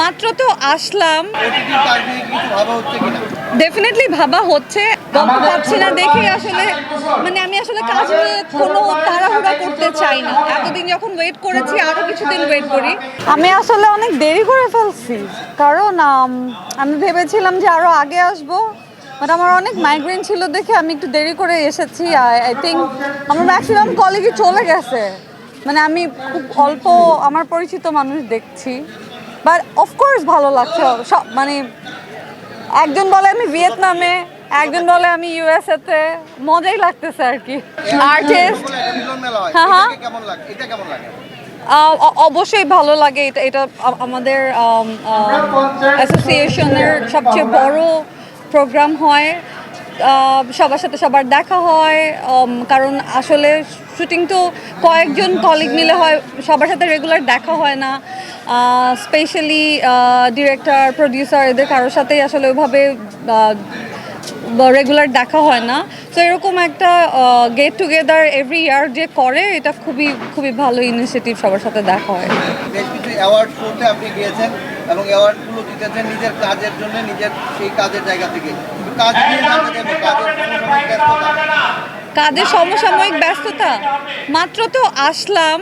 মাত্র তো আসলাম। ডেফিনেটলি ভাবা হচ্ছে গল্প পাচ্ছি না দেখে আসলে মানে আমি আসলে কাজ নিয়ে কোনো তাড়াহুড়া করতে চাই না। এতদিন যখন ওয়েট করেছি আরও কিছুদিন ওয়েট করি। আমি আসলে অনেক দেরি করে ফেলছি। কারণ আমি ভেবেছিলাম যে আরও আগে আসব বাট আমার অনেক মাইগ্রেন ছিল দেখে আমি একটু দেরি করে এসেছি। আই থিঙ্ক আমার ম্যাক্সিমাম কলেজে চলে গেছে। মানে আমি খুব অল্প আমার পরিচিত মানুষ দেখছি। বাট অফকোর্স ভালো লাগছে। সব মানে একজন বলে আমি ভিয়েতনামে একজন বলে আমি ইউএসএ তে মজাই লাগতেছে আর কি। আর্টিস্ট হয় হ্যাঁ, লাগে? অবশ্যই ভালো লাগে। এটা এটা আমাদের অ্যাসোসিয়েশনের সবচেয়ে বড় প্রোগ্রাম হয়। সবার সাথে সবার দেখা হয়। কারণ আসলে শুটিং তো কয়েকজন কলিগ মিলে হয়, সবার সাথে রেগুলার দেখা হয় না। স্পেশালি ডিরেক্টর প্রডিউসার এদের কারোর সাথেই আসলে ওইভাবে রেগুলার দেখা হয় না। তো এরকম একটা গেট টুগেদার এভরি ইয়ার যে করে, এটা খুবই খুবই ভালো ইনিশিয়েটিভ সবার সাথে দেখা হয়। বেশ কিছু অ্যাওয়ার্ড শোতে আপনি গিয়েছেন এবং অ্যাওয়ার্ডগুলো জিতেছেন নিজের কাজের জন্য, নিজের সেই কাজের জায়গা থেকে। কাজ কাজের কাজের সমসাময়িক ব্যস্ততা। মাত্র তো আসলাম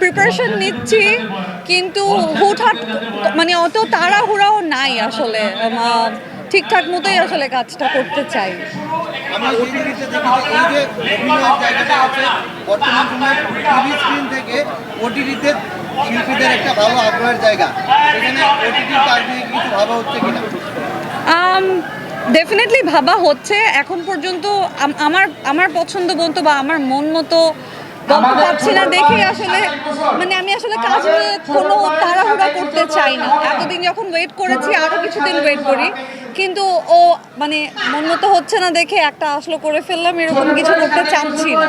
প্রিপারেশন নিচ্ছি কিন্তু হুটহাট মানে অত তাড়াহুড়াও নাই আসলে। ঠিকঠাক মতোই আসলে কাজটা করতে চাই। শিল্পীদের একটা ভালো আগ্রহের জায়গা। এখানে ওটিটির কাজ নিয়ে কিছু ভাবা হচ্ছে কিনা? ডেফিনেটলি ভাবা হচ্ছে। এখন পর্যন্ত আমার আমার পছন্দ মতো বা আমার মন মতো গল্প পাচ্ছি না দেখে আসলে মানে আমি আসলে কাজ নিয়ে কোনো তাড়াহুড়া করতে চাই না। এতদিন যখন ওয়েট করেছি আরও কিছুদিন ওয়েট করি। কিন্তু ও মানে মন মতো হচ্ছে না দেখে একটা আসলো করে ফেললাম এরকম কিছু করতে চাচ্ছি না।